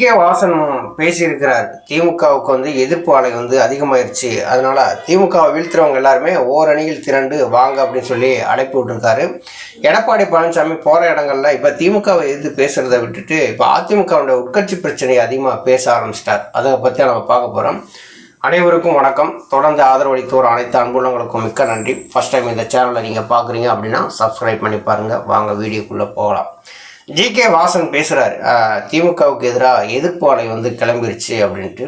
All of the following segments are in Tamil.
கே வாசன் பேசியிருக்கிறார். திமுகவுக்கு வந்து எதிர்ப்பு அலை வந்து அதிகமாயிருச்சு. அதனால திமுகவை வீழ்த்துறவங்க எல்லாருமே ஓரணியில் திரண்டு வாங்க அப்படின்னு சொல்லி அழைப்பு விட்டுருக்காரு. எடப்பாடி பழனிசாமி போகிற இடங்கள்ல இப்போ திமுகவை எதிர்த்து பேசுகிறத விட்டுட்டு இப்போ அதிமுகவுடைய உட்கட்சி பிரச்சனையை அதிகமாக பேச ஆரம்பிச்சிட்டார். அதை பற்றி நம்ம பார்க்க போகிறோம் அனைவருக்கும் வணக்கம். தொடர்ந்து ஆதரவளித்தோர் அனைத்து அன்புள்ளங்களுக்கும் மிக்க நன்றி. ஃபர்ஸ்ட் டைம் இந்த சேனலை நீங்கள் பார்க்குறீங்க அப்படின்னா சப்ஸ்கிரைப் பண்ணி பாருங்கள் வாங்க வீடியோக்குள்ளே போகலாம். ஜி கே வாசன் பேசுகிறார் திமுகவுக்கு எதிராக எதிர்ப்பு ஆலை வந்து கிளம்பிருச்சு அப்படின்ட்டு.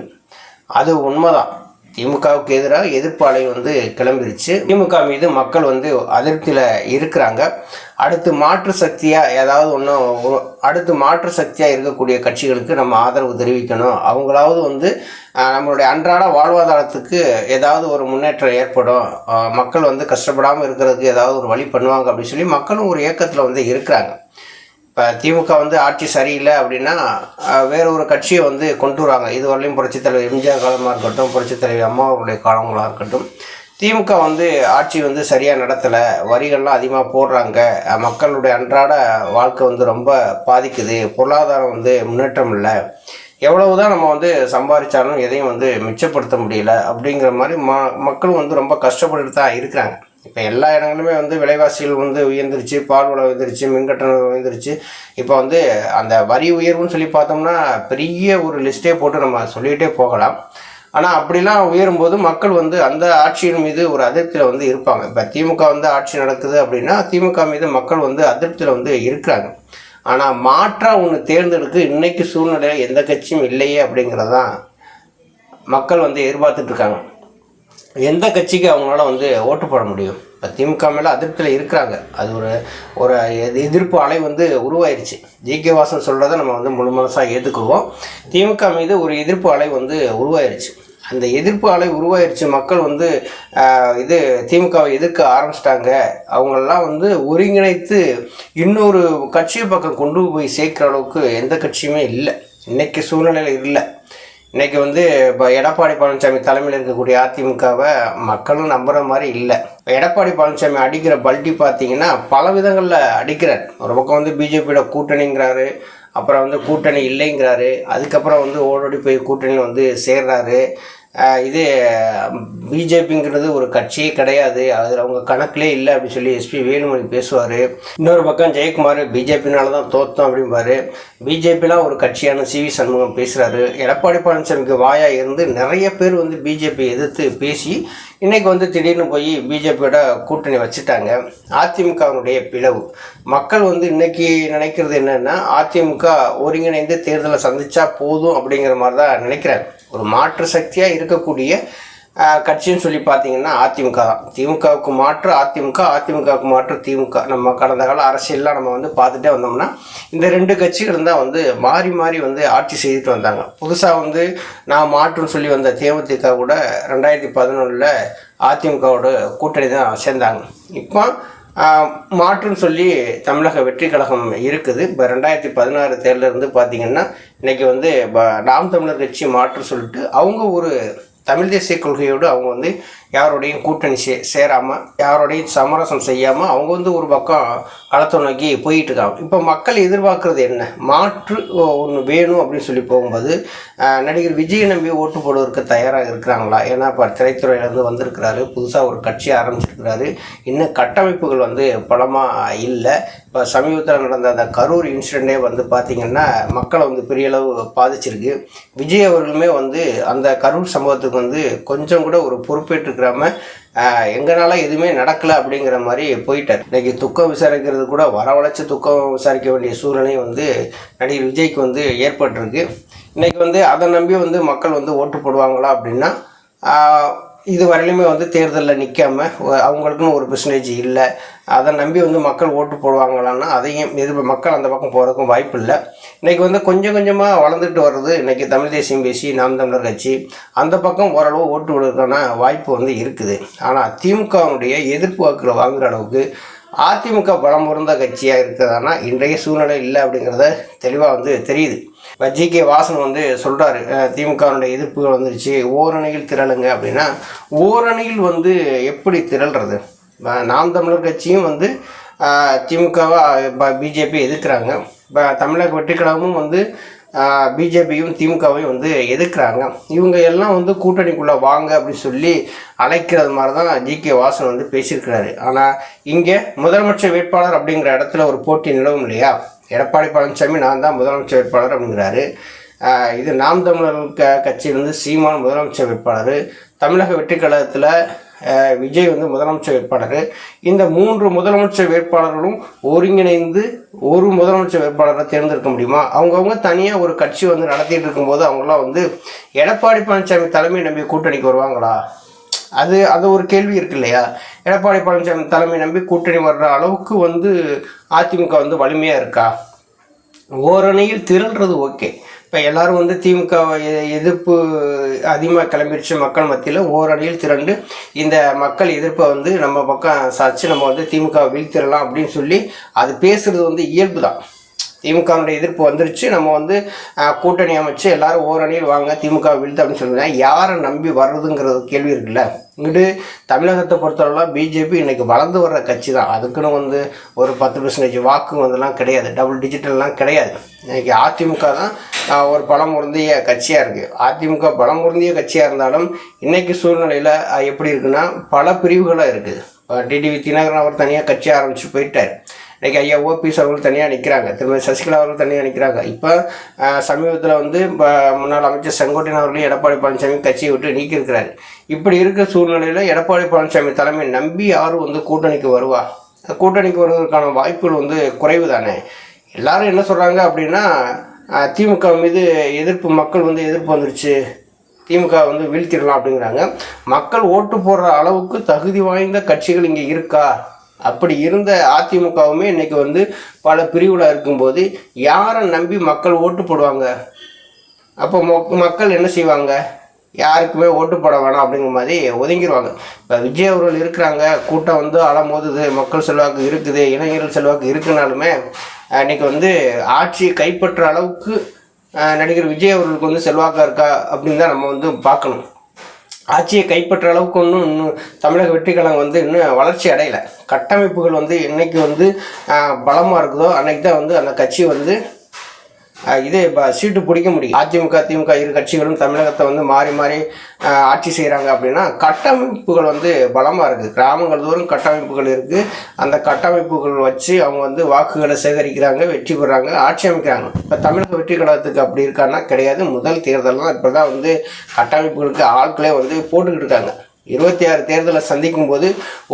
அது உண்மைதான். திமுகவுக்கு எதிராக எதிர்ப்பு ஆலை வந்து கிளம்பிருச்சு. திமுக மீது மக்கள் வந்து அதிருப்தியில் இருக்கிறாங்க. அடுத்து மாற்று சக்தியாக ஏதாவது ஒன்று அடுத்து மாற்று சக்தியாக இருக்கக்கூடிய கட்சிகளுக்கு நம்ம ஆதரவு தெரிவிக்கணும். அவங்களாவது வந்து நம்மளுடைய அன்றாட வாழ்வாதாரத்துக்கு ஏதாவது ஒரு முன்னேற்றம் ஏற்படும். மக்கள் வந்து கஷ்டப்படாமல் இருக்கிறதுக்கு ஏதாவது ஒரு வழி பண்ணுவாங்க அப்படின்னு சொல்லி மக்களும் ஒரு இயக்கத்தில் வந்து இருக்கிறாங்க. இப்போ திமுக வந்து ஆட்சி சரியில்லை அப்படின்னா வேற ஒரு கட்சியை வந்து கொண்டு வராங்க. இதுவரையிலும் புரட்சித் தலைவர் எம்ஜிஆர் காலமாக இருக்கட்டும் புரட்சித் தலைவர் அம்மாவுடைய காலங்களாக இருக்கட்டும் திமுக வந்து ஆட்சி வந்து சரியாக நடத்தலை. வரிகள்லாம் அதிகமாக போடுறாங்க. மக்களுடைய அன்றாட வாழ்க்கை வந்து ரொம்ப பாதிக்குது. பொருளாதாரம் வந்து முன்னேற்றம் இல்லை. எவ்வளவுதான் நம்ம வந்து சம்பாதிச்சாலும் எதையும் வந்து மிச்சப்படுத்த முடியல அப்படிங்கிற மாதிரி ம மக்களும் வந்து ரொம்ப கஷ்டப்பட்டுட்டு தான் இருக்கிறாங்க. இப்போ எல்லா இடங்களுமே வந்து விலைவாசிகள் வந்து உயர்ந்துருச்சு பால் விலை உயர்ந்துருச்சு மின்கட்டணம் உயர்ந்துருச்சு. இப்போ வந்து அந்த வரி உயர்வுன்னு சொல்லி பார்த்தோம்னா பெரிய ஒரு லிஸ்ட்டே போட்டு நம்ம சொல்லிகிட்டே போகலாம். ஆனால் அப்படிலாம் உயரும்போது மக்கள் வந்து அந்த ஆட்சியின் மீது ஒரு அதிருப்தியில் வந்து இருப்பாங்க. இப்போ திமுக வந்து ஆட்சி நடக்குது அப்படின்னா திமுக மீது மக்கள் வந்து அதிருப்தியில் வந்து இருக்கிறாங்க. ஆனால் மாற்றாக ஒன்று தேர்ந்தெடுக்க இன்றைக்கு சூழ்நிலையில் எந்த கட்சியும் இல்லையே அப்படிங்கிறது தான் மக்கள் வந்து எதிர்பார்த்துட்ருக்காங்க எந்த கட்சிக்கு அவங்களால வந்து ஓட்டு போட முடியும்? இப்போ திமுக மேலே அதிருப்தியில் இருக்கிறாங்க. அது ஒரு ஒரு எதிர்ப்பு அலை வந்து உருவாயிருச்சு. ஜி. கே. வாசன் சொல்கிறத நம்ம வந்து முழு மனசாக ஏற்றுக்குவோம் திமுக மீது ஒரு எதிர்ப்பு அலை வந்து உருவாயிருச்சு. அந்த எதிர்ப்பு அலை உருவாயிருச்சு. மக்கள் வந்து இது திமுகவை எதிர்க்க ஆரம்பிச்சிட்டாங்க. அவங்களெல்லாம் வந்து ஒருங்கிணைத்து இன்னொரு கட்சியை பக்கம் கொண்டு போய் சேர்க்குற அளவுக்கு எந்த கட்சியுமே இல்லை. இன்றைக்கி சூழ்நிலையில் இல்லை. இன்றைக்கி வந்து இப்போ எடப்பாடி பழனிசாமி தலைமையில் இருக்கக்கூடிய அதிமுகவை மக்களும் நம்புகிற மாதிரி இல்லை. இப்போ எடப்பாடி பழனிசாமி அடிக்கிற பல்டி பார்த்தீங்கன்னா பல விதங்களில் அடிக்கிறார். ஒரு பக்கம் வந்து பிஜேபியோட கூட்டணிங்கிறாரு அப்புறம் வந்து கூட்டணி இல்லைங்கிறாரு அதுக்கப்புறம் வந்து ஓடோடி போய் கூட்டணியில் வந்து சேர்றாரு. இது பிஜேபிங்கிறது ஒரு கட்சியே கிடையாது. அது அவங்க கணக்கிலே இல்லை அப்படின்னு சொல்லி எஸ்பி வேலுமணி பேசுவார். இன்னொரு பக்கம் ஜெயக்குமார் பிஜேபினால தான் தோத்தோம் அப்படிம்பாரு. பிஜேபிலாம் ஒரு கட்சியான சி வி சண்முகம் பேசுகிறாரு எடப்பாடி பழனிசாமிக்கு வாயாக இருந்து நிறைய பேர் வந்து பிஜேபி எதிர்த்து பேசி இன்றைக்கி வந்து திடீர்னு போய் பிஜேபியோட கூட்டணி வச்சுட்டாங்க. அதிமுகவினுடைய பிளவு. மக்கள் வந்து இன்றைக்கி நினைக்கிறது என்னென்னா அதிமுக ஒருங்கிணைந்து தேர்தலை சந்தித்தா போதும் அப்படிங்கிற மாதிரி தான் நினைக்கிறாங்க. ஒரு மாற்று சக்தியாக இருக்கக்கூடிய கட்சின்னு சொல்லி பார்த்தீங்கன்னா அதிமுக தான். திமுகவுக்கு மாற்று அதிமுக அதிமுகவுக்கு மாற்று திமுக. நம்ம கடந்த கால அரசியல்லாம் நம்ம வந்து பார்த்துட்டே வந்தோம்னா இந்த ரெண்டு கட்சிகள் தான் வந்து மாறி மாறி வந்து ஆட்சி செய்துட்டு வந்தாங்க. புதுசாக வந்து நான் மாற்றுன்னு சொல்லி வந்த தேமுதிக கூட ரெண்டாயிரத்தி பதினொன்றில் அதிமுகவோட கூட்டணி தான் சேர்ந்தாங்க. இப்போ மாற்றுன்னு சொல்லி தமிழக வெற்றி கழகம் இருக்குது. இப்போ ரெண்டாயிரத்தி பதினாறு தேர்தலில் இருந்து பார்த்தீங்கன்னா வந்து ப- நாம் தமிழர் கட்சி மாற்று சொல்லிட்டு அவங்க ஒரு தமிழ் தேசிய கொள்கையோடு அவங்க வந்து யாரோடையும் கூட்டணி சே சேராமல் யாரோடையும் சமரசம் செய்யாமல் அவங்க வந்து ஒரு பக்கம் களத்தை நோக்கி போயிட்டு இருக்காங்க இப்போ மக்கள் எதிர்பார்க்குறது என்ன? மாற்று ஒன்று வேணும் அப்படின்னு சொல்லி போகும்போது நடிகர் விஜயை நம்பி ஓட்டு போடுவதற்கு தயாராக இருக்கிறாங்களா? ஏன்னா இப்போ திரைத்துறையிலேருந்து வந்திருக்கிறாரு புதுசாக ஒரு கட்சி ஆரம்பிச்சிருக்கிறாரு. இன்னும் கட்டமைப்புகள் வந்து பலமாக இல்லை. இப்போ சமீபத்தில் நடந்த அந்த கரூர் இன்சிடெண்ட்டே வந்து பார்த்திங்கன்னா மக்களை வந்து பெரிய அளவு பாதிச்சிருக்கு. விஜய் அவர்களுமே வந்து அந்த கரூர் சம்பவத்துக்கு வந்து கொஞ்சம் கூட ஒரு பொறுப்பேற்று இருக்கிறாம எங்களால் எதுவுமே நடக்கலை அப்படிங்கிற மாதிரி போயிட்டார். இன்னைக்கு துக்கம் விசாரிக்கிறது கூட வரவழைச்சி துக்கம் விசாரிக்க வேண்டிய சூழ்நிலை வந்து நடிகர் விஜய்க்கு வந்து ஏற்பட்டிருக்கு. இன்றைக்கி வந்து அதை நம்பி வந்து மக்கள் வந்து ஓட்டு போடுவாங்களா அப்படின்னா இது வரையிலுமே வந்து தேர்தலில் நிற்காம அவங்களுக்குன்னு ஒரு பெர்சன்டேஜ் இல்லை. அதை நம்பி வந்து மக்கள் ஓட்டு போடுவாங்களான்னா அதையும் எதிர்ப்பு மக்கள் அந்த பக்கம் போகிறதுக்கும் வாய்ப்பு இல்லை. இன்றைக்கி வந்து கொஞ்சம் கொஞ்சமாக வளர்ந்துட்டு வர்றது இன்றைக்கி தமிழ் தேசியம் பேசி நாம் தமிழர் கட்சி அந்த பக்கம் ஓரளவு ஓட்டு விடுறதுக்கான வாய்ப்பு வந்து இருக்குது. ஆனால் திமுகவுடைய எதிர்ப்பு வாக்குகளை வாங்குகிற அளவுக்கு அதிமுக பலம் பொருந்த கட்சியாக இருக்கிறதானா இன்றைய சூழ்நிலை இல்லை அப்படிங்கிறத தெளிவாக வந்து தெரியுது. இப்போ ஜி கே வாசன் வந்து சொல்கிறாரு திமுகவுடைய எதிர்ப்புகள் வந்துருச்சு ஓரணியில் திரளுங்க அப்படின்னா ஓரணியில் வந்து எப்படி திரள்றது? நாம் தமிழர் கட்சியும் வந்து திமுகவை பிஜேபி எதிர்க்கிறாங்க. இப்போ தமிழக வெற்றிக்கழகமும் வந்து பிஜேபியும் திமுகவையும் வந்து எதிர்க்கிறாங்க. இவங்க எல்லாம் வந்து கூட்டணிக்குள்ளே வாங்க அப்படின்னு சொல்லி அழைக்கிறது மாதிரி தான் ஜி கே வாசன் வந்து பேசியிருக்கிறாரு. ஆனால் இங்கே முதலமைச்சர் வேட்பாளர் அப்படிங்கிற இடத்துல ஒரு போட்டி நிலவும் இல்லையா? எடப்பாடி பழனிசாமி நான் தான் முதலமைச்சர் வேட்பாளர் அப்படிங்கிறாரு. இது நாம் தமிழர் க கட்சியிலிருந்து சீமான் முதலமைச்சர் வேட்பாளர். தமிழக வெற்றிக்கழகத்தில் விஜய் வந்து முதலமைச்சர் வேட்பாளர் இந்த மூன்று முதலமைச்சர் வேட்பாளர்களும் ஒருங்கிணைந்து ஒரு முதலமைச்சர் வேட்பாளரை தேர்ந்தெடுக்க முடியுமா? அவங்கவுங்க தனியாக ஒரு கட்சி வந்து நடத்திட்டு இருக்கும்போது அவங்களாம் வந்து எடப்பாடி பழனிசாமி தலைமை நம்பி கூட்டணிக்கு வருவாங்களா? அது அது ஒரு கேள்வி இருக்கு இல்லையா? எடப்பாடி பழனிசாமி தலைமை நம்பி கூட்டணி வர்ற அளவுக்கு வந்து அதிமுக வந்து வலிமையாக இருக்கா? ஓரணியில் திரள்றது ஓகே. இப்போ எல்லாரும் வந்து திமுக எதிர்ப்பு அதிகமாக கிளம்பிடுச்சு மக்கள் மத்தியில் ஓரடியில் திரண்டு இந்த மக்கள் எதிர்ப்பை வந்து நம்ம பக்கம் சாச்சு நம்ம வந்து திமுக வீழ்த்திடலாம் அப்படின்னு சொல்லி அது பேசுகிறது வந்து இயல்பு தான் திமுகவுடைய எதிர்ப்பு வந்துருச்சு. நம்ம வந்து கூட்டணி அமைச்சு எல்லாரும் ஓரணியில் வாங்க திமுக வீழ்த்து அப்படின்னு சொல்லுங்க யாரை நம்பி வர்றதுங்கிறது கேள்வி இருக்குல்ல? இங்கிட்டு தமிழகத்தை பொறுத்தளவுலாம் பிஜேபி இன்னைக்கு வளர்ந்து வர்ற கட்சி தான் அதுக்குன்னு வந்து ஒரு பத்து பர்சன்டேஜ் வாக்கு வந்துலாம் கிடையாது. டபுள் டிஜிட்டல்லாம் கிடையாது. இன்றைக்கி அதிமுக தான் ஒரு பலம் உருந்திய கட்சியாக இருக்குது அதிமுக பலம் உருந்திய கட்சியாக இருந்தாலும் இன்றைக்கி சூழ்நிலையில் எப்படி இருக்குன்னா பல பிரிவுகளாக இருக்குது டிடிவி தினகரன் அவர் தனியாக கட்சி ஆரம்பித்து போயிட்டார். இன்றைக்கி ஐயா ஓபிஎஸ் அவர்கள் தனியாக நிற்கிறாங்க திருமதி சசிகலா அவர்கள் தனியாக நிற்கிறாங்க இப்போ சமீபத்தில் வந்து இப்போ முன்னாள் அமைச்சர் செங்கோட்டையன் அவர்களையும் எடப்பாடி பழனிசாமி கட்சியை விட்டு நீக்கியிருக்கிறாரு. இப்படி இருக்கிற சூழ்நிலையில் எடப்பாடி பழனிசாமி தலைமை நம்பி யாரும் வந்து கூட்டணிக்கு வருவா? கூட்டணிக்கு வருவதற்கான வாய்ப்புகள் வந்து குறைவு தானே? எல்லாரும் என்ன சொல்கிறாங்க அப்படின்னா திமுக மீது எதிர்ப்பு மக்கள் வந்து எதிர்ப்பு வந்துருச்சு. திமுக வந்து வீழ்த்திடலாம் அப்படிங்கிறாங்க. மக்கள் ஓட்டு போடுற அளவுக்கு தகுதி வாய்ந்த கட்சிகள் இங்கே இருக்கா? அப்படி இருந்த அதிமுகவுமே இன்னைக்கு வந்து பல பிரிவில் இருக்கும்போது யாரை நம்பி மக்கள் ஓட்டு போடுவாங்க? அப்போ மொ- மக்கள் என்ன செய்வாங்க? யாருக்குமே ஓட்டு போட வேணாம் அப்படிங்கிற மாதிரி ஒதுங்கிடுவாங்க இப்போ விஜய் அவர்கள் இருக்கிறாங்க கூட்டம் வந்து அலமோதுது மக்கள் செல்வாக்கு இருக்குது இளைஞர்கள் செல்வாக்கு இருக்குனாலுமே இன்றைக்கி வந்து ஆட்சியை கைப்பற்ற அளவுக்கு நடிகர் விஜய் அவர்களுக்கு வந்து செல்வாக்காக இருக்கா அப்படின்னு தான் நம்ம வந்து பார்க்கணும். ஆட்சியை கைப்பற்ற அளவுக்கு ஒன்றும் இன்னும் தமிழக வெற்றிக்கழகம் வந்து இன்னும் வளர்ச்சி அடையலை. கட்டமைப்புகள் வந்து என்றைக்கு வந்து பலமாக இருக்குதோ அன்றைக்கு தான் வந்து அந்த கட்சி வந்து இது இப்போ சீட்டு பிடிக்க முடியும். அதிமுக திமுக இரு கட்சிகளும் தமிழகத்தை வந்து மாறி மாறி ஆட்சி செய்கிறாங்க அப்படின்னா கட்டமைப்புகள் வந்து பலமாக இருக்குது கிராமங்கள் தோறும் கட்டமைப்புகள் இருக்குது அந்த கட்டமைப்புகள் வச்சு அவங்க வந்து வாக்குகளை சேகரிக்கிறாங்க வெற்றி பெறாங்க ஆட்சி அமைக்கிறாங்க. இப்போ தமிழக வெற்றி கழகத்துக்கு அப்படி இருக்கான்னா கிடையாது. முதல் தேர்தல்லாம் இப்போ தான் வந்து கட்டமைப்புகளுக்கு ஆட்களே வந்து போட்டுக்கிட்டு இருக்காங்க. இருபத்தி ஆறு தேர்தலை சந்திக்கும் போது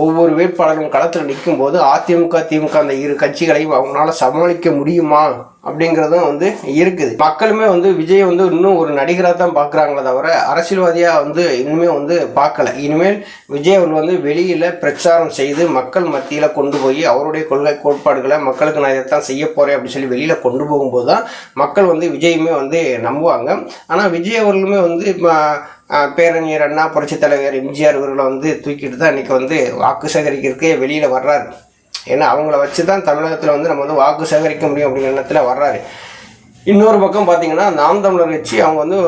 ஒவ்வொரு வேட்பாளரும் களத்தில் நிற்கும் போது அதிமுக திமுக அந்த இரு கட்சிகளையும் அவங்களால சமாளிக்க முடியுமா அப்படிங்கிறதும் வந்து இருக்குது. மக்களுமே வந்து விஜய் வந்து இன்னும் ஒரு நடிகராக தான் பார்க்குறாங்களே தவிர அரசியல்வாதியாக வந்து இன்னுமே வந்து பார்க்கல. இனிமேல் விஜய் அவர் வந்து வெளியில் பிரச்சாரம் செய்து மக்கள் மத்தியில் கொண்டு போய் அவருடைய கொள்கை கோட்பாடுகளை மக்களுக்கு நான் இதைத்தான் செய்ய போகிறேன் அப்படின்னு சொல்லி வெளியில் கொண்டு போகும்போது தான் மக்கள் வந்து விஜயுமே வந்து நம்புவாங்க. ஆனால் விஜய் அவர்களுமே வந்து இப்போ பேரறிஞர் அண்ணா புரட்சித் தலைவர் எம்ஜிஆர் இவர்களை வந்து தூக்கிட்டு தான் இன்றைக்கி வந்து வாக்கு சேகரிக்கிறதுக்கே வெளியில் வர்றாரு. ஏன்னா அவங்கள வச்சு தான் தமிழகத்தில் வந்து நம்ம வந்து வாக்கு சேகரிக்க முடியும் அப்படிங்கிற எண்ணத்தில் வர்றாரு. இன்னொரு பக்கம் பார்த்தீங்கன்னா நாம் தமிழர் கட்சி அவங்க வந்து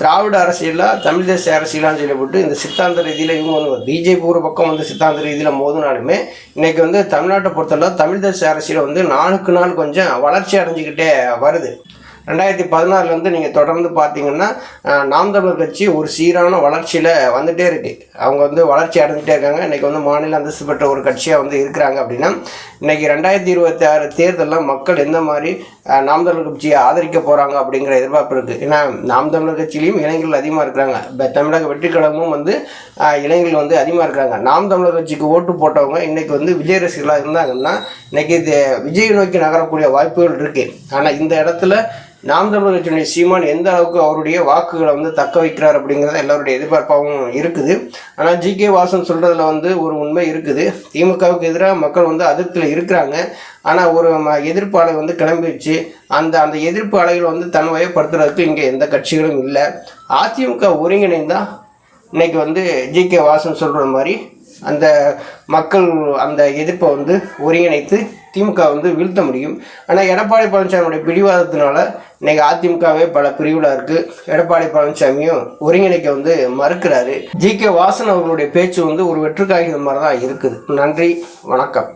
திராவிட அரசியலாக தமிழ் தேசிய அரசியலான்னு சொல்லப்பட்டு இந்த சித்தாந்த ரீதியில் இவங்க வந்து பிஜேபி ஒரு பக்கம் வந்து சித்தாந்த ரீதியில் மோதினாலுமே இன்றைக்கி வந்து தமிழ்நாட்டை பொறுத்தவரை தமிழ் தேசிய அரசியல் வந்து நாளுக்கு நாள் கொஞ்சம் வளர்ச்சி அடைஞ்சிக்கிட்டே வருது. ரெண்டாயிரத்தி பதினாறுலேருந்து நீங்கள் தொடர்ந்து பார்த்தீங்கன்னா நாம் தமிழர் கட்சி ஒரு சீரான வளர்ச்சியில் வந்துகிட்டே இருக்கு. அவங்க வந்து வளர்ச்சி அடைஞ்சிட்டே இருக்காங்க. இன்றைக்கி வந்து மாநில அந்தஸ்து பெற்ற ஒரு கட்சியாக வந்து இருக்கிறாங்க அப்படின்னா இன்றைக்கி ரெண்டாயிரத்தி இருபத்தி ஆறு தேர்தலில் மக்கள் எந்த மாதிரி நாம் தமிழர் கட்சியை ஆதரிக்க போகிறாங்க அப்படிங்கிற எதிர்பார்ப்பு இருக்குது ஏன்னா நாம் தமிழர் கட்சியிலையும் இளைஞர்கள் அதிகமாக இருக்கிறாங்க. இப்போ தமிழக வெற்றிக்கழகமும் வந்து இளைஞர்கள் வந்து அதிகமாக இருக்கிறாங்க. நாம் தமிழர் கட்சிக்கு ஓட்டு போட்டவங்க இன்றைக்கி வந்து விஜய் ரசிகர்களாக இருந்தாங்கன்னா இன்றைக்கி இது விஜய் நோக்கி நகரக்கூடிய வாய்ப்புகள் இருக்குது ஆனால் இந்த இடத்துல நாம் தமிழர் கட்சியினுடைய சீமான் எந்த அளவுக்கு அவருடைய வாக்குகளை வந்து தக்க வைக்கிறார் அப்படிங்கிறது எல்லாருடைய எதிர்பார்ப்பாகவும் இருக்குது. ஆனால் ஜி கே வாசன் சொல்கிறதுல வந்து ஒரு உண்மை இருக்குது. திமுகவுக்கு எதிராக மக்கள் வந்து அதிருப்தியில் இருக்கிறாங்க. ஆனால் ஒரு ம- எதிர்ப்பு அலை வந்து கிளம்பிடுச்சு அந்த அந்த எதிர்ப்பு அலைகளை வந்து தன்வயப்படுத்துறதுக்கு இங்கே எந்த கட்சிகளும் இல்லை. அதிமுக ஒருங்கிணைந்தால் இன்றைக்கி வந்து ஜி கே வாசன் சொல்கிற மாதிரி அந்த மக்கள் அந்த எதிர்ப்பை வந்து ஒருங்கிணைத்து திமுக வந்து வீழ்த்த முடியும். ஆனால் எடப்பாடி பழனிசாமியுடைய பிடிவாதத்தினால இன்னைக்கு அதிமுகவே பல பிரிவில் இருக்குது எடப்பாடி பழனிசாமியும் ஒருங்கிணைக்க வந்து மறுக்கிறாரு. ஜி கே வாசன் அவர்களுடைய பேச்சு வந்து ஒரு வெற்றுக்காகித மாதிரி தான் இருக்குது. நன்றி வணக்கம்.